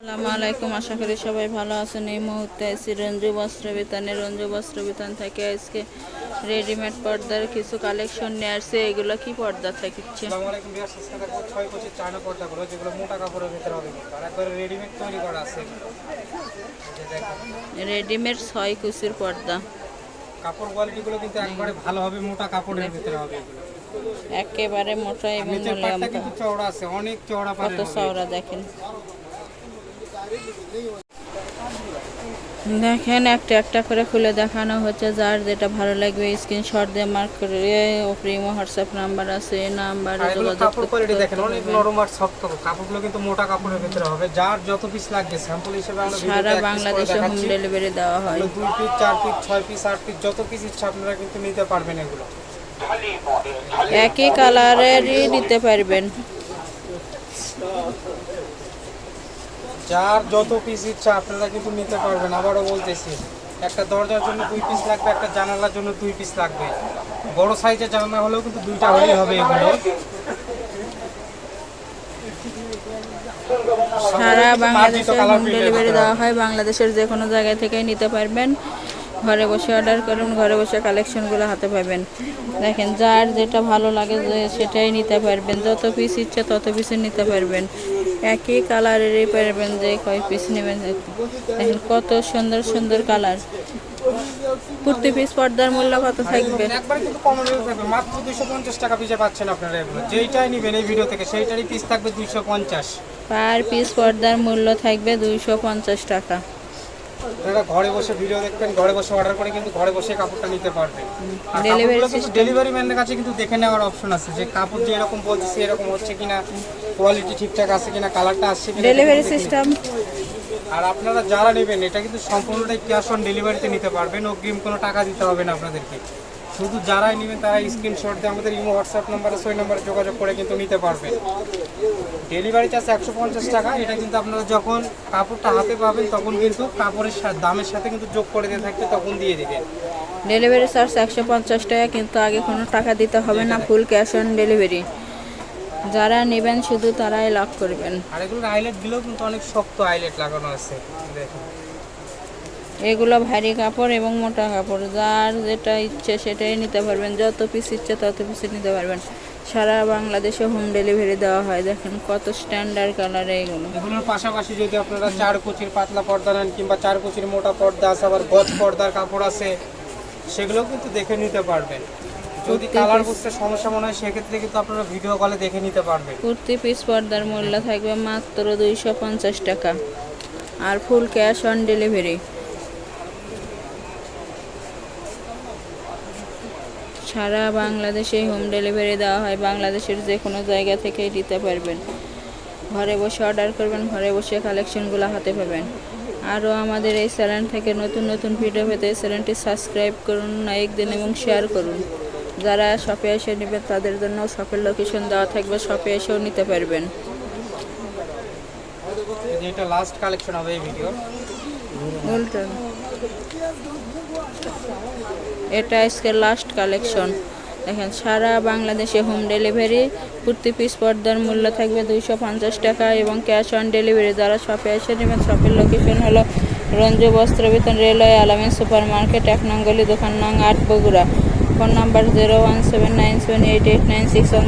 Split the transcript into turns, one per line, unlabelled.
আসসালামু আলাইকুম আশা করি সবাই ভালো আছেন। এই মুহূর্তে আছি রঞ্জু বস্ত্র বিতানে রঞ্জু বস্ত্র বিতান থেকে আজকে রেডিমেড পর্দার কিছু কালেকশন নিয়ে আসছে। এগুলো কি পর্দা থাকছে?
পর্দাগুলো যেগুলো মোটা কাপড়ের ভিতরে হবে রেডিমেড তৈরি করা আছে। এই যে দেখেন,
রেডিমেড ছয় কুচির পর্দা।
কাপড় কোয়ালিটিগুলো কিন্তু একবারে ভালো হবে মোটা কাপড়ের ভিতরে হবে এগুলো।
একেবারে মোটা এবং
কিন্তু চওড়া আছে অনেক চওড়া
কত চওড়া দেখেন। দেখেন একটা একটা করে খুলে দেখানো হচ্ছে যার যেটা ভালো লাগবে স্ক্রিনশট দিয়ে মার্ক করে প্রিমো হোয়াটসঅ্যাপ নাম্বার আছে এই নাম্বারে যোগাযোগ
কাপড় কোয়ালিটি দেখেন অনেক নরম আর সফট কাপড়গুলো কিন্তু মোটা কাপড়ের ভিতরে হবে যার যত পিস লাগবে স্যাম্পল হিসেবে আমরা
সারা বাংলাদেশে হোম ডেলিভারি দেওয়া হয়।
দুই পিস চার পিস ছয় পিস আট পিস যত পিস ইচ্ছা আপনারা কিন্তু নিতে পারবেন এগুলো।
একই কালারেরই নিতে পারবেন।
যার যত পিস ইচ্ছা আপনারা কিন্তু নিতে পারবেন। আবারও বলতেছি একটা দরজার জন্য দুই পিস লাগবে একটা জানালার জন্য দুই পিস লাগবে। বড় সাইজের জানালা হলেও কিন্তু দুইটা হলেই হবে এগুলো।
সারা বাংলাদেশে হোম ডেলিভারি দেওয়া হয় বাংলাদেশের যে কোনো জায়গা থেকেই নিতে পারবেন। ঘরে বসে অর্ডার করুন ঘরে বসে কালেকশনগুলো হাতে পাবেন। দেখেন যার যেটা ভালো লাগে যে সেটাই নিতে পারবেন। যত পিস ইচ্ছে তত পিস নিতে পারবেন। একই কালারেরই পারবেন যে কয় পিস নেবেন। দেখেন কত সুন্দর সুন্দর কালার প্রতি পিস পর্দার মূল্য কত থাকবে?
একবার কিন্তু কমন থাকবে। মাত্র দুইশো পঞ্চাশ টাকা পিসে পাচ্ছেন আপনারা এগুলো। যেইটাই নেবেন এই ভিডিও থেকে সেইটারই পিস থাকবে দুইশো পঞ্চাশ।
পার পিস পর্দার মূল্য থাকবে দুইশো পঞ্চাশ টাকা।
আপনারা ঘরে বসে ভিডিও দেখবেন ঘরে বসে অর্ডার করে কিন্তু ঘরে বসে কাপড়টা নিতে পারবেন ডেলিভারি ম্যানের কাছে কিন্তু দেখে নেওয়ার অপশন আছে যে কাপড় যে এরকম বলতেছে এরকম হচ্ছে কিনা কোয়ালিটি ঠিকঠাক আছে কিনা কালারটা আসছে কিনা
ডেলিভারি সিস্টেম
আর আপনারা যারা নেবেন এটা কিন্তু সম্পূর্ণটাই ক্যাশ অন ডেলিভারিতে নিতে পারবেন অগ্রিম কোনো টাকা দিতে হবে না আপনাদেরকে। শুধু যারাই নেবেন তারা স্ক্রিনশট দিয়ে আমাদের ইমো হোয়াটসঅ্যাপ নাম্বারে সেই নাম্বারে যোগাযোগ করে কিন্তু নিতে পারবেন ডেলিভারি চার্জ একশো পঞ্চাশ টাকা। এটা কিন্তু আপনারা যখন কাপড়টা হাতে পাবেন তখন কিন্তু কাপড়ের দামের সাথে কিন্তু যোগ করে দিয়ে থাকবে তখন দিয়ে দিবেন
ডেলিভারি চার্জ একশো পঞ্চাশ টাকা কিন্তু আগে কোনো টাকা দিতে হবে না ফুল ক্যাশ অন ডেলিভারি যারা নেবেন শুধু তারাই লাভ করবেন।
আর এগুলোর আইলেটগুলোও কিন্তু অনেক শক্ত আইলেট লাগানো আছে। দেখুন।
এগুলো ভারী কাপড় এবং মোটা কাপড়। যার যেটা ইচ্ছে সেটাই নিতে পারবেন। যত পিস ইচ্ছে তত পিস নিতে পারবেন। সারা বাংলাদেশে হোম ডেলিভারি দেওয়া হয়। দেখেন কত স্ট্যান্ডার্ড কালার এইগুলো
এগুলোর পাশাপাশি যদি আপনারা চার কুচির পাতলা পর্দা নেন কিংবা চার কুচির মোটা পর্দা আছে আবার গজ পর্দার কাপড় আছে সেগুলো কিন্তু দেখে নিতে পারবেন। যদি কালার বুঝতে সমস্যা মনে হয় সেক্ষেত্রে কিন্তু আপনারা ভিডিও কলে দেখে নিতে পারবেন।
কুর্তি পিস পর্দার মূল্য থাকবে মাত্র দুইশো পঞ্চাশ টাকা। আর ফুল ক্যাশ অন ডেলিভারি সারা বাংলাদেশে হোম ডেলিভারি দেওয়া হয়। বাংলাদেশের যে কোনো জায়গা থেকেই দিতে পারবেন। ঘরে বসে অর্ডার করবেন ঘরে বসে কালেকশনগুলো হাতে পাবেন। আরও আমাদের এই চ্যানেল থেকে নতুন নতুন ভিডিও পেতে এই চ্যানেলটি সাবস্ক্রাইব করুন লাইক দিন এবং শেয়ার করুন। যারা শপে এসে নেবেন তাদের জন্য শপের লোকেশন দেওয়া থাকবে শপে এসেও নিতে পারবেন।
এটা লাস্ট কালেকশন হবে এই ভিডিও
এটা আজকের লাস্ট কালেকশন দেখেন, সারা বাংলাদেশে হোম ডেলিভারি কুর্তি পিস পর্দার মূল্য থাকবে দুইশো পঞ্চাশ টাকা এবং ক্যাশ অন ডেলিভারি যারা শপে এসে নেবেন শপের লোকেশন হলো রঞ্জু বস্ত্র বিতরণ রেলওয়ে, আলামিন সুপার মার্কেট এক নঙ্গলি দোকান নং আট Bogura. Phone number zero one seven nine seven eight eight nine six one